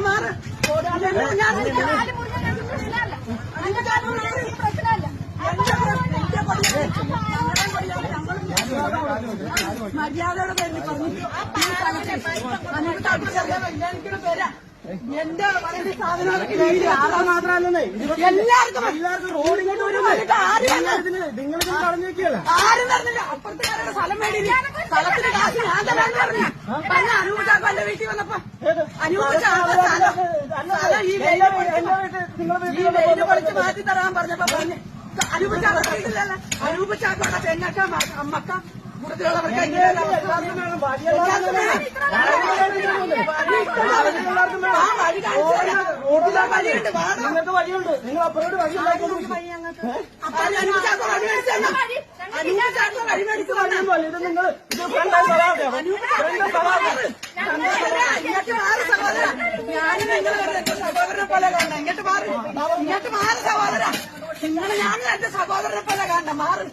മാറ് മര്യാദയുടെ പേരിൽ പറഞ്ഞു എനിക്കൊരു പേരാ എന്റെ വളരെ സാധനം ആളെ മാത്രമല്ലേ എല്ലാവർക്കും എല്ലാവർക്കും റോഡിങ്ങോട്ട് വരും നിങ്ങൾ പറഞ്ഞേക്കല്ല ആരും തരുന്നില്ല തരാന്ന് പറഞ്ഞു. പറഞ്ഞ അനുഭവിച്ചാക്കന്റെ വീട്ടിൽ വന്നപ്പോ സ്ഥലം ഈ വെയിൽ പൊളിച്ച് മാറ്റി തരാൻ പറഞ്ഞപ്പോ പറഞ്ഞ്. അനുഭവിച്ചാക്കില്ലല്ലോ അനുഭവിച്ചാക്കോട്ടെ പെണ്ണക്ക അമ്മക്ക കൂടുതലുള്ളവർക്ക് വഴിയുണ്ട്. നിങ്ങൾ അപ്പുറത്തോട്ട് വഴി ഉണ്ടാക്കി മേടിച്ചു ഇത് നിങ്ങൾ ഇത് ഫ്രണ്ടായി തരാതെ ഇങ്ങോട്ട് മാറി സഹോദര. ഞാനും എന്റെ സഹോദരനെ പോലെ കാണണം. ഇങ്ങോട്ട് മാറി. ഇങ്ങോട്ട് മാറി സഹോദര. നിങ്ങൾ ഞാനും എന്റെ സഹോദരനെ പോലെ കാണണം. മാറി.